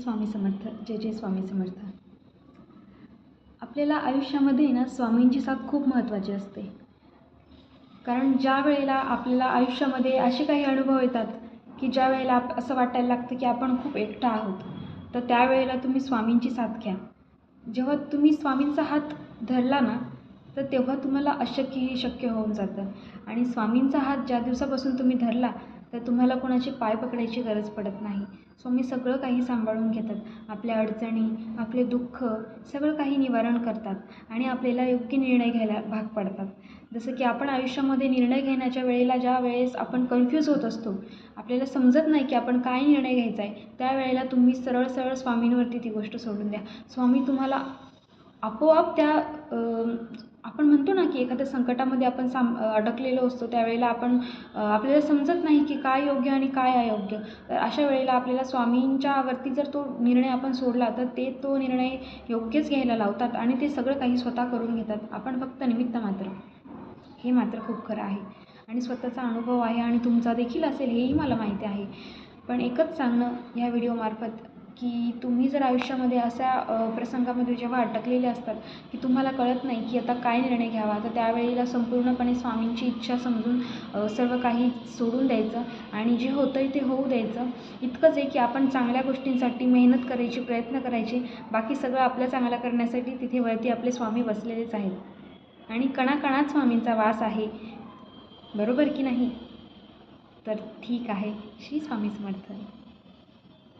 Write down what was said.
स्वामी समर्थ जय जय स्वामी समर्थ. आपल्याला आयुष्यामध्ये ना स्वामींची साथ खूप महत्त्वाची असते. कारण ज्या वेळेला आपल्याला आयुष्यामध्ये असे काही अनुभव येतात की ज्या वेळेला आप असं वाटायला लागतं की आपण खूप एकटा आहोत तर त्यावेळेला तुम्ही स्वामींची साथ घ्या. जेव्हा तुम्ही स्वामींचा हात धरला ना तर तेव्हा तुम्हाला अशक्यही शक्य होऊन जातं. आणि स्वामींचा हात ज्या दिवसापासून तुम्ही धरला तर तुम्हाला कोणाची पाय पकडायची गरज पडत नाही. स्वामी सगळं काही सांभाळून घेतात. आपल्या अडचणी आपले दुःख सगळं काही निवारण करतात आणि आपल्याला योग्य निर्णय घ्यायला भाग पडतात. जसं की आपण आयुष्यामध्ये निर्णय घेण्याच्या वेळेला ज्या वेळेस आपण कन्फ्यूज होत असतो आपल्याला समजत नाही की आपण काय निर्णय घ्यायचा आहे त्यावेळेला तुम्ही सरळ सरळ स्वामींवरती ती गोष्ट सोडून द्या. स्वामी तुम्हाला आपोआप त्या आपण म्हणतो ना की एखाद्या संकटामध्ये आपण साम अडकलेलो असतो त्यावेळेला आपण आपल्याला समजत नाही की काय योग्य आणि काय अयोग्य. तर अशा वेळेला आपल्याला स्वामींच्यावरती जर तो निर्णय आपण सोडला तर ते तो निर्णय योग्यच घ्यायला लावतात आणि ते सगळं काही स्वतः करून घेतात. आपण फक्त निमित्त मात्र. हे मात्र खूप खरं आहे. आणि स्वतःचा अनुभव आहे आणि तुमचा देखील असेल हेही मला माहिती आहे. पण एकच सांगणं ह्या व्हिडिओमार्फत की तुम्ही जर आयुष्यामध्ये अशा प्रसंगामध्ये जेव्हा अटकलेले असतात की तुम्हाला कळत नाही की आता काय निर्णय घ्यावा तर त्यावेळेला संपूर्णपणे स्वामींची इच्छा समजून सर्व काही सोडून द्यायचं आणि जे होतं आहे ते होऊ द्यायचं. इतकंच आहे की आपण चांगल्या गोष्टींसाठी मेहनत करायची प्रयत्न करायचे बाकी सगळं आपल्या चांगलं करण्यासाठी तिथे वरती आपले स्वामी बसलेलेच आहेत. आणि कणाकणात स्वामींचा वास आहे. बरोबर की नाही? तर ठीक आहे. श्री स्वामी समर्थ.